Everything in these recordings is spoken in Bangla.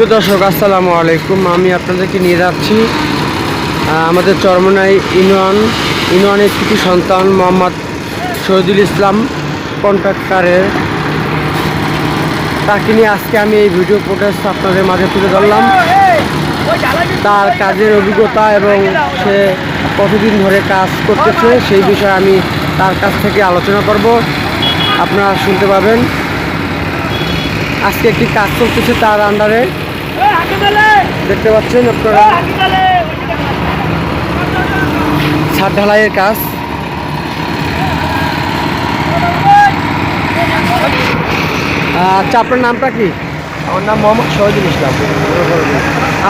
প্রিয় দর্শক, আসসালামু আলাইকুম। আমি আপনাদেরকে নিয়ে যাচ্ছি আমাদের চরমনাই ইউনিয়ন, ইউনিয়নের কৃতি সন্তান মোহাম্মদ শহীদুল ইসলাম কন্ট্রাক্টারের। তাকে নিয়ে আজকে আমি এই ভিডিও ফুটেজ আপনাদের মাঝে তুলে ধরলাম। তার কাজের অভিজ্ঞতা এবং সে কতদিন ধরে কাজ করতেছে সেই বিষয়ে আমি তার কাছ থেকে আলোচনা করব। আপনারা শুনতে পাবেন। আজকে একটি কাজ চলতেছে তার আন্ডারে দেখতে পাচ্ছেন আপনারা। ছাদ ঢালাইয়ের কাজ। আচ্ছা আপনার নামটা কি? আমার নাম মোহাম্মদ শহীদুল ইসলাম।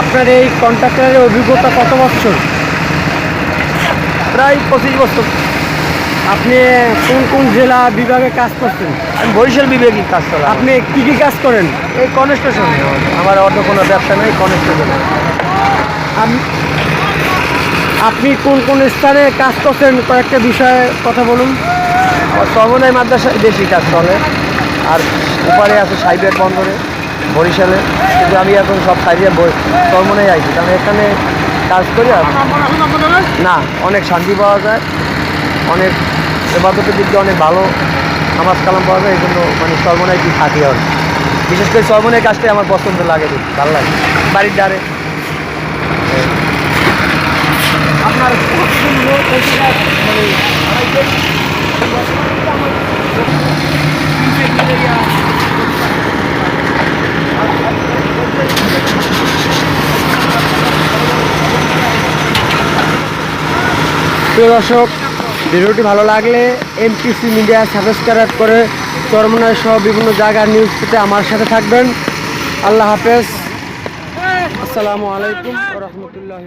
আপনার এই কন্ট্রাক্টরের অভিজ্ঞতা কত বছর? প্রায় পঁচিশ বছর। আপনি কোন কোন জেলা বিভাগে কাজ করছেন? আমি বরিশাল বিবেকী কাজ করা। আপনি কি কি কাজ করেন? এই কনস্ট্রাকশন। আমার অন্য কোনো ব্যবসা নেই কনস্ট্রাকশন। আপনি কোন কোন স্থানে কাজ করছেন? কয়েকটা বিষয়ে কথা বলুন। আমার সর্বনয় মাদ্রাসায় বেশি কাজ চলে। আর ওপারে আছে সাইবের বন্দরে বরিশালে। কিন্তু আমি এখন সব সাইডে সর্বনয় আইছি। কারণ এখানে কাজ করি আর না অনেক শান্তি পাওয়া যায়। অনেক এবাদতের দিক দিয়ে অনেক ভালো নামাজ কালাম পাওয়া যায় এই জন্য মানে সর্বনয় কি থাকি আর বিশেষ করে সর্বনয় কাজটাই আমার পছন্দ লাগে ভালো লাগে। বাড়ির দ্বারে আপনার প্রিয় দর্শক ভিডিওটি ভালো লাগলে এমপিসি মিডিয়া সাবস্ক্রাইব করে চরমনায় সহ বিভিন্ন জায়গার নিউজ পেতে আমার সাথে থাকবেন। আল্লাহ হাফেজ। আসসালামু আলাইকুম রহমতুল্লাহ